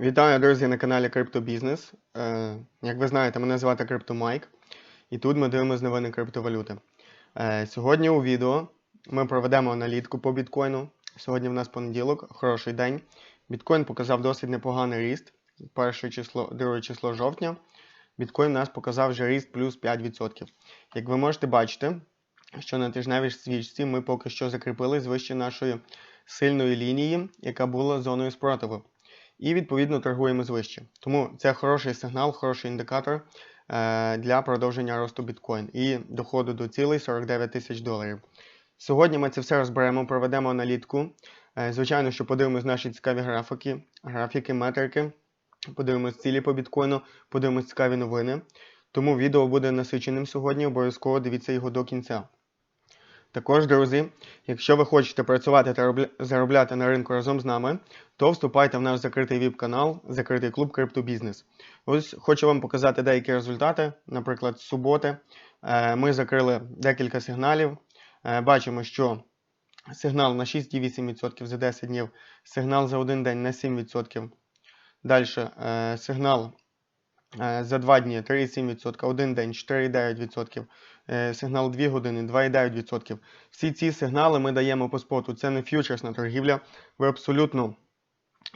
Вітаю, друзі, на каналі Криптобізнес. Е, Як ви знаєте, мене звати CryptoMike, і тут ми дивимося новини криптовалюти. Е, Сьогодні у відео ми проведемо аналітику по біткоїну. Сьогодні в нас понеділок, хороший день. Біткоін показав досить непоганий ріст. Перше число, друге число жовтня. Біткоін у нас показав вже ріст плюс 5%. Як ви можете бачити, що на тижневій свічці ми поки що закріпили вище нашої сильної лінії, яка була зоною спротиву і відповідно торгуємо звище. Тому це хороший сигнал, хороший індикатор е, для продовження росту біткоін і доходу до цілей 49 тисяч доларів. Сьогодні ми це все розберемо, проведемо аналітику. Е, звичайно, що подивимось наші цікаві графіки, графіки, метрики, подивимось цілі по біткоїну, подивимось цікаві новини. Тому відео буде насиченим сьогодні, обов'язково дивіться його до кінця. Також, друзі, якщо ви хочете працювати та заробляти на ринку разом з нами, то вступайте в наш закритий віп-канал, закритий клуб Криптобізнес. Ось хочу вам показати деякі результати. Наприклад, з суботи е, ми закрили декілька сигналів. Е, Бачимо, що сигнал на 6,8% за 10 днів, сигнал за один день на 7%. Далі е, сигнал за 2 дні 3,7%, один день 4,9%. Е, сигнал 2 години 2,9%. Всі ці сигнали ми даємо по споту. Це не фьючерсна торгівля. Ви абсолютно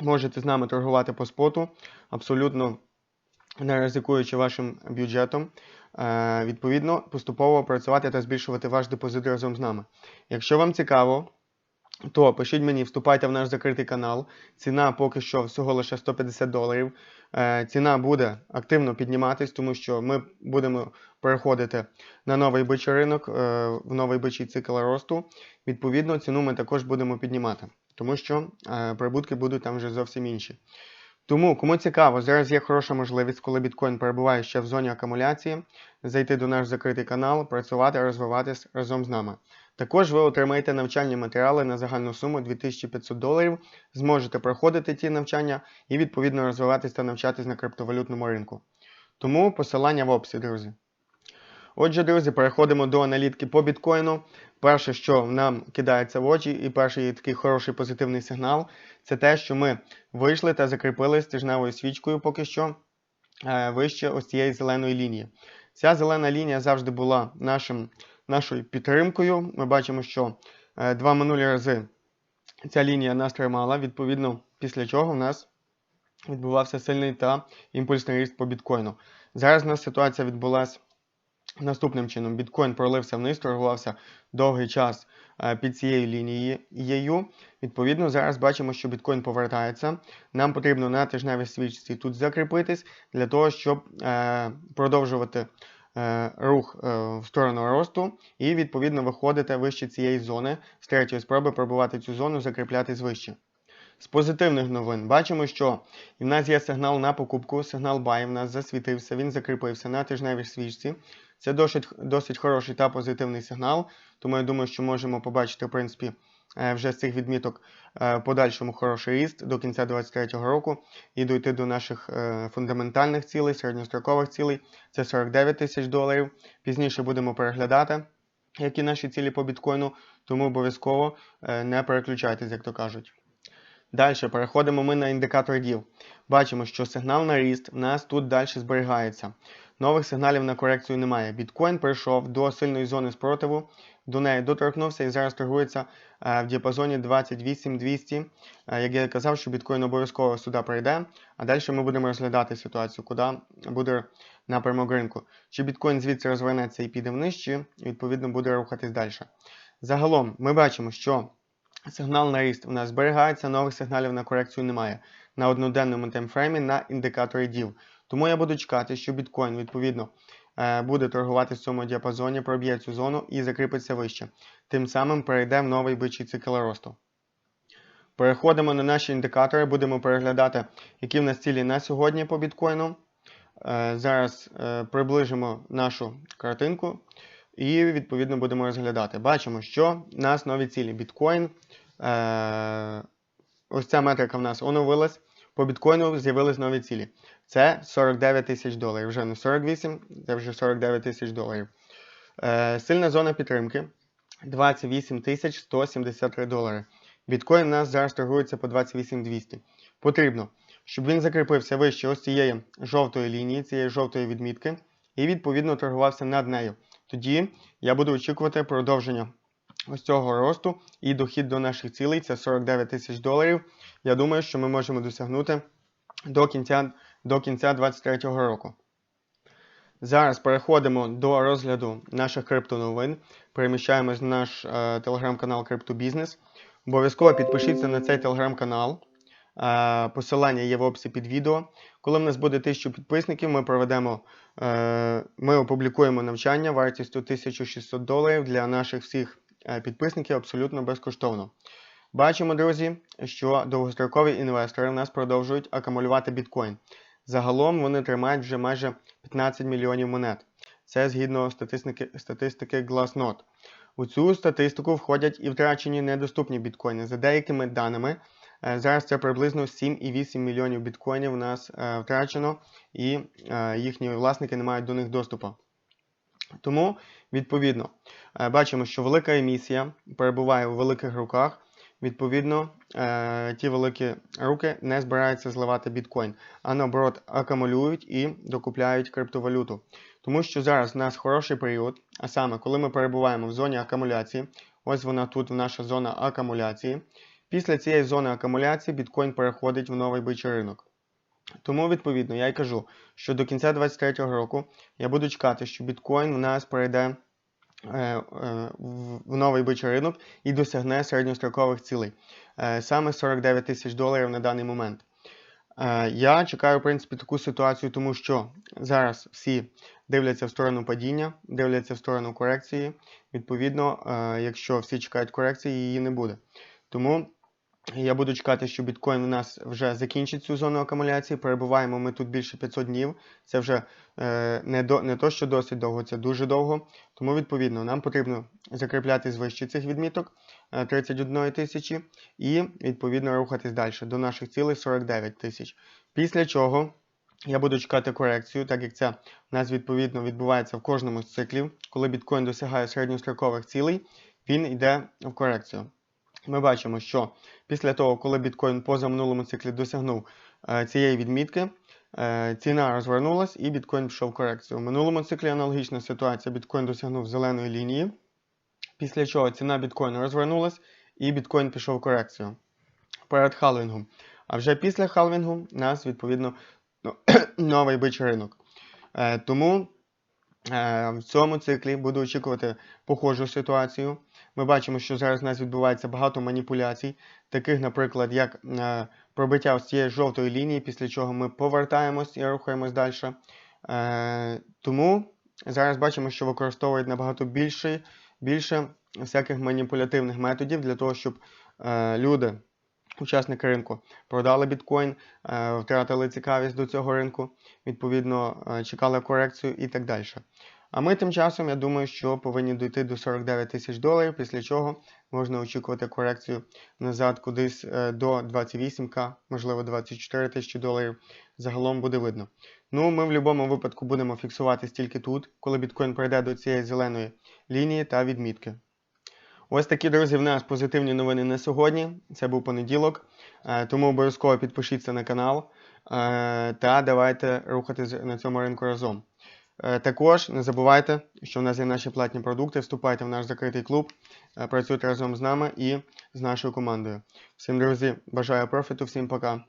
можете з нами торгувати по споту, абсолютно не ризикуючи вашим бюджетом. Е, Відповідно, поступово працювати та збільшувати ваш депозит разом з нами. Якщо вам цікаво, то пишіть мені, вступайте в наш закритий канал. Ціна поки що всього лише 150 доларів. Е, Ціна буде активно підніматись, тому що ми будемо переходити на новий бичий ринок, е, в новий бичий цикл росту. Відповідно, ціну ми також будемо піднімати, тому що е, прибутки будуть там вже зовсім інші. Тому, кому цікаво, зараз є хороша можливість, коли біткоін перебуває ще в зоні акумуляції, зайти до наш закритий канал, працювати, розвиватись разом з нами. Також ви отримаєте навчальні матеріали на загальну суму 2500 доларів, зможете проходити ті навчання і відповідно розвиватись та навчатись на криптовалютному ринку. Тому посилання в описі, друзі. Отже, друзі, переходимо до аналітики по біткоїну. Перше, що нам кидається в очі, і перший такий хороший позитивний сигнал, це те, що ми вийшли та закріпили стижневою свічкою поки що е, вище ось цієї зеленої лінії. Ця зелена лінія завжди була нашим, нашою підтримкою. Ми бачимо, що е, два минулі рази ця лінія нас тримала, відповідно, після чого в нас відбувався сильний та імпульсний ріст по біткоїну. Зараз у нас ситуація відбулася наступним чином: біткоін пролився вниз, торгувався довгий час е, під цією лінією. Відповідно, зараз бачимо, що біткоін повертається. Нам потрібно на тижневій свічці тут закріпитись для того, щоб е, продовжувати рух е, в сторону росту і відповідно виходити вище цієї зони з третьої спроби пробувати цю зону, закріплятись вище. З позитивних новин бачимо, що в нас є сигнал на покупку, сигнал buy в нас засвітився, він закріпився на тижневій свічці. Це досить, досить хороший та позитивний сигнал, тому я думаю, що можемо побачити, в принципі, е, вже з цих відміток е, подальшому хороший ріст до кінця 2023 року і дойти до наших е, фундаментальних цілей, середньострокових цілей. Це 49 тисяч доларів. Пізніше будемо переглядати, які наші цілі по біткоїну, тому обов'язково е, не переключайтесь, як то кажуть. Далі переходимо ми на індикатор діл. Бачимо, що сигнал на ріст в нас тут далі зберігається. Нових сигналів на корекцію немає. Біткоін прийшов до сильної зони спротиву, до неї доторкнувся і зараз торгується е, в діапазоні 28-200. Е, Як я казав, що біткоін обов'язково сюди прийде, а далі ми будемо розглядати ситуацію, куди буде напрямок ринку. Чи біткоін звідси розвернеться і піде вниз, чи відповідно буде рухатись далі. Загалом ми бачимо, що Сигнал на ріст у нас зберігається, нових сигналів на корекцію немає на одноденному таймфреймі на індикаторі діл. Тому я буду чекати, що біткоін відповідно е, буде торгувати в цьому діапазоні, проб'є цю зону і закріпиться вище. Тим самим перейде в новий бичий цикл росту. Переходимо на наші індикатори, будемо переглядати, які в нас цілі на сьогодні по біткоїну. Е, Зараз е, приближимо нашу картинку. І відповідно будемо розглядати. Бачимо, що в нас нові цілі. Біткоін. Ось ця метрика в нас оновилась. По біткоїну з'явились нові цілі. Це 49 тисяч доларів. Вже не 48, це вже 49 тисяч доларів. Е, сильна зона підтримки 28 тисяч 173 долари. Біткоін у нас зараз торгується по 28 200. Потрібно щоб він закріпився вище ось цієї жовтої лінії, цієї жовтої відмітки, і відповідно торгувався над нею. Тоді я буду очікувати продовження ось цього росту і дохід до наших цілей це 49 тисяч доларів. Я думаю, що ми можемо досягнути до кінця, до кінця 2023 року. Зараз переходимо до розгляду наших криптоновин. Переміщаємось в наш е, телеграм-канал CryptoBusiness. Обов'язково підпишіться на цей телеграм-канал. Е, посилання є в описі під відео. Коли в нас буде 1000 підписників, ми проведемо, е, ми опублікуємо навчання вартістю 1600 доларів для наших всіх е, підписників абсолютно безкоштовно. Бачимо, друзі, що довгострокові інвестори в нас продовжують акумулювати біткоін. Загалом вони тримають вже майже 15 мільйонів монет. Це згідно статистики, статистики Glassnode. У цю статистику входять і втрачені недоступні біткоїни. За деякими даними, е, зараз це приблизно 7,8 мільйонів біткоїнів у нас е, втрачено, і е, їхні власники не мають до них доступу. Тому, відповідно, бачимо, що велика емісія перебуває у великих руках. Відповідно, е, ті великі руки не збираються зливати біткоін, а наоборот акумулюють і докупляють криптовалюту. Тому що зараз у нас хороший період, а саме, коли ми перебуваємо в зоні акумуляції, ось вона тут наша зона акумуляції. Після цієї зони акумуляції біткоін переходить в новий бичий ринок. Тому, відповідно, я й кажу, що до кінця 2023 року я буду чекати, що біткоін в нас перейде в новий бичий ринок і досягне середньострокових цілей. Е, Саме 49 тисяч доларів на даний момент. Е, Я чекаю, в принципі, таку ситуацію, тому що зараз всі дивляться в сторону падіння, дивляться в сторону корекції. Відповідно, е, якщо всі чекають корекції, її не буде. Тому я буду чекати, що біткоін у нас вже закінчить цю зону акумуляції. Перебуваємо ми тут більше 500 днів. Це вже е, не, до, не то, що досить довго, це дуже довго. Тому, відповідно, нам потрібно закріпляти вище цих відміток е, 31 тисячі і, відповідно, рухатись далі до наших цілей 49 тисяч. Після чого я буду чекати корекцію, так як це у нас відповідно відбувається в кожному з циклів. Коли біткоін досягає середньострокових цілей, він йде в корекцію. Ми бачимо, що після того, коли біткоін поза минулому циклі досягнув е, цієї відмітки, е, ціна розвернулась і біткоін пішов в корекцію. В минулому циклі аналогічна ситуація, біткоін досягнув зеленої лінії, після чого ціна біткоїну розвернулась і біткоін пішов в корекцію перед халвінгом. А вже після халвінгу у нас відповідно ну, новий бичий ринок. Е, тому в цьому циклі буду очікувати похожу ситуацію. Ми бачимо, що зараз у нас відбувається багато маніпуляцій, таких, наприклад, як е, пробиття ось цієї жовтої лінії, після чого ми повертаємось і рухаємось далі. Е, тому зараз бачимо, що використовують набагато більше, більше всяких маніпулятивних методів для того, щоб е, люди, учасники ринку, продали біткоін, е, втратили цікавість до цього ринку, відповідно, е, чекали корекцію і так далі. А ми тим часом, я думаю, що повинні дійти до 49 тисяч доларів, після чого можна очікувати корекцію назад кудись е, до 28к, можливо 24 тисячі доларів. Загалом буде видно. Ну, ми в будь-якому випадку будемо фіксуватись тільки тут, коли біткоін прийде до цієї зеленої лінії та відмітки. Ось такі, друзі, в нас позитивні новини на сьогодні. Це був понеділок. Е, Тому обов'язково підпишіться на канал е, та давайте рухатись на цьому ринку разом. Е, Також не забувайте, що в нас є наші платні продукти. Вступайте в наш закритий клуб, працюйте разом з нами і з нашою командою. Всім, друзі, бажаю профіту, всім пока.